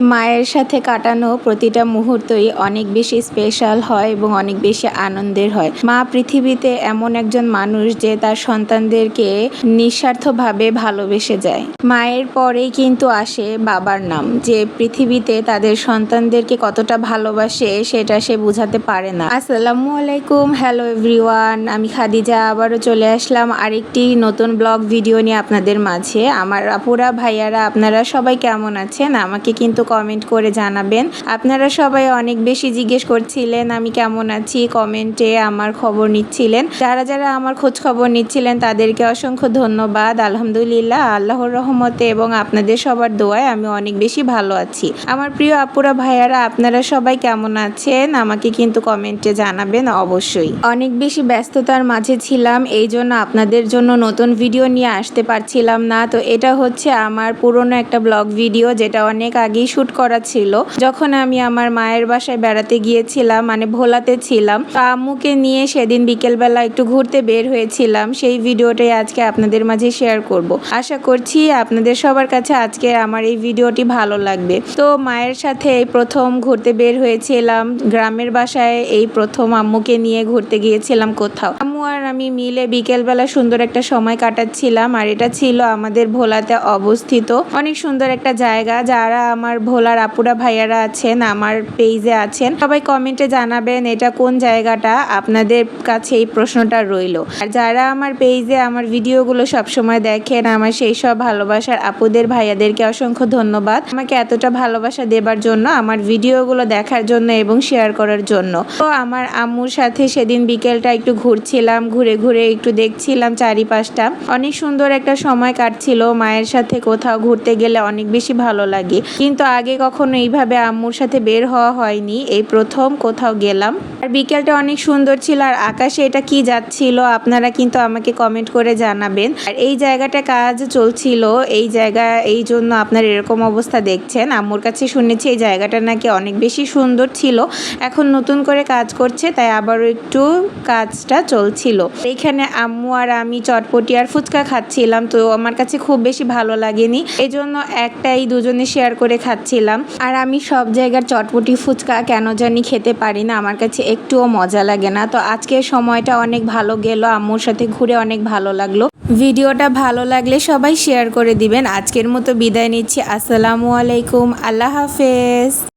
মায়ের সাথে কাটানো প্রতিটা মুহূর্তই অনেক বেশি স্পেশাল হয় এবং অনেক বেশি আনন্দের হয়। মা পৃথিবীতে এমন একজন মানুষ যে তার সন্তানদেরকে নিঃস্বার্থভাবে ভালোবেসে যায়। মায়ের পরেই কিন্তু আসে বাবার নাম, যে পৃথিবীতে তাদের সন্তানদেরকে কতটা ভালোবাসে সেটা সে বোঝাতে পারে না। আসসালামু আলাইকুম হ্যালো এভরিওয়ান আমি খাদিজা, আবারও চলে আসলাম আরেকটি নতুন ব্লগ ভিডিও নিয়ে আপনাদের মাঝে। আমার আপুরা, ভাইয়ারা, আপনারা সবাই কেমন আছেন? আমাকে কিন্তু কমেন্ট করে জানাবেন। আপনারা সবাই অনেক বেশি জিজ্ঞেস করছিলেন, আমি কেমন আছি? কমেন্টে আমার খবর নিচ্ছিলেন। যারা যারা আমার খোঁজ খবর নিচ্ছিলেন, তাদেরকে অসংখ্য ধন্যবাদ। আলহামদুলিল্লাহ, আল্লাহর রহমতে এবং আপনাদের সবার দোয়ায় আমি অনেক বেশি ভালো আছি। আমার প্রিয় আপুরা, ভাইয়ারা, আপনারা সবাই কেমন আছেন? আমাকে কিন্তু কমেন্টে জানাবেন অবশ্যই। অনেক বেশি ব্যস্ততার মাঝে ছিলাম এই জন্য আপনাদের জন্য নতুন ভিডিও নিয়ে আসতে পারছিলাম না। তো এটা হচ্ছে আমার পুরনো একটা ব্লগ ভিডিও যেটা অনেক আগেই শ্যুট করা ছিল। যখন আমি আমার মায়ের বাসায় বেড়াতে গিয়েছিলাম মানে ভোলাতে ছিলাম আম্মুকে নিয়ে সেদিন বিকেলবেলা একটু ঘুরতে বের হয়েছিলাম। সেই ভিডিওটাই আজকে আপনাদের মাঝে শেয়ার করব। আশা করছি আপনাদের সবার কাছে আজকে আমার এই ভিডিওটি ভালো লাগবে। তো মায়ের সাথে এই প্রথম ঘুরতে বের হয়েছিলাম। গ্রামের বাসায় এই প্রথম আম্মুকে নিয়ে ঘুরতে গিয়েছিলাম কোথাও। আম্মু আর আমি মিলে বিকেলবেলা সুন্দর একটা সময় কাটাচ্ছিলাম, আর এটা ছিল আমাদের ভোলাতে অবস্থিত অনেক সুন্দর একটা জায়গা। যারা আমার ভোলার আপুরা ভাইয়ারা আছেন, আমার পেজে আছেন, সবাই কমেন্টে জানাবেন এটা কোন জায়গাটা, আপনাদের কাছে এই প্রশ্নটা রইল। আর যারা আমার পেজে আমার ভিডিওগুলো সবসময় দেখেন, আমার সেই সব ভালোবাসার আপুদের ভাইয়াদেরকে অসংখ্য ধন্যবাদ। আমাকে এতটা ভালোবাসা দেবার জন্য, আমার ভিডিওগুলো দেখার জন্য এবং শেয়ার করার জন্য। তো আমার আম্মুর সাথে সেদিন বিকেলটা একটু ঘুরছিলাম, ঘুরে ঘুরে একটু দেখছিলাম চারিপাশটা। অনেক সুন্দর একটা সময় কাটছিল, মায়ের সাথে কোথাও ঘুরতে গেলে অনেক বেশি ভালো লাগে। কিন্তু আগে কখনো এইভাবে আম্মুর সাথে বের হওয়া হয়নি, এই প্রথম কোথাও গেলাম। আর বিকেলটা অনেক সুন্দর ছিল, আর আকাশে এটা কি যাচ্ছিল আপনারা কিন্তু আমাকে কমেন্ট করে জানাবেন। আর এই জায়গাটা কাজ চলছিল, এই জায়গা, এই জন্য আপনার এরকম অবস্থা দেখছেন। আম্মুর কাছে শুনেছি এই জায়গাটা নাকি অনেক বেশি সুন্দর ছিল, এখন নতুন করে কাজ করছে, তাই আবারও একটু কাজটা চলছিল। এইখানে আম্মু আর আমি চটপটি আর ফুচকা খাচ্ছিলাম, তো আমার কাছে খুব বেশি ভালো লাগেনি। এই জন্য একটাই দুজনে শেয়ার করে খাচ্ছিলাম আর আমি সব জায়গার চটপটি ফুচকা কেন জানি খেতে পারি না, আমার কাছে একটুও মজা লাগে না। তো আজকে সময়টা অনেক ভালো গেল, আম্মুর সাথে ঘুরে অনেক ভালো লাগল। ভিডিওটা ভালো লাগলে সবাই শেয়ার করে দিবেন। আজকের মতো বিদায় নিচ্ছি। আসসালামু আলাইকুম। আল্লাহ হাফেজ।